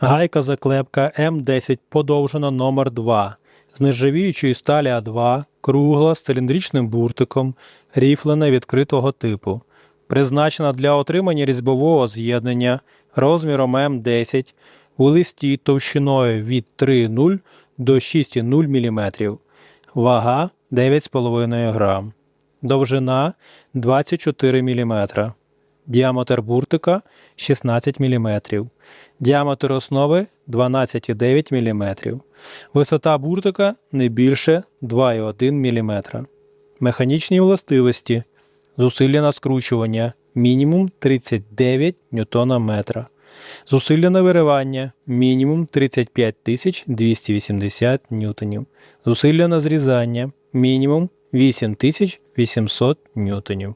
Гайка заклепка М10 подовжена номер 2 з нержавіючої сталі А2, кругла з циліндричним буртиком, ріфлена відкритого типу. Призначена для отримання різьбового з'єднання розміром М10 у листі товщиною від 3,0 до 6,0 мм. Вага 9,5 грам. Довжина 24 мм. Діаметр буртика 16 мм. Діаметр основи 12,9 мм. Висота буртика не більше 2,1 мм. Механічні властивості. Зусилля на скручування мінімум 39 Нм. Зусилля на виривання мінімум 35 280 ньютонів. Зусилля на зрізання мінімум 8800 ньютонів.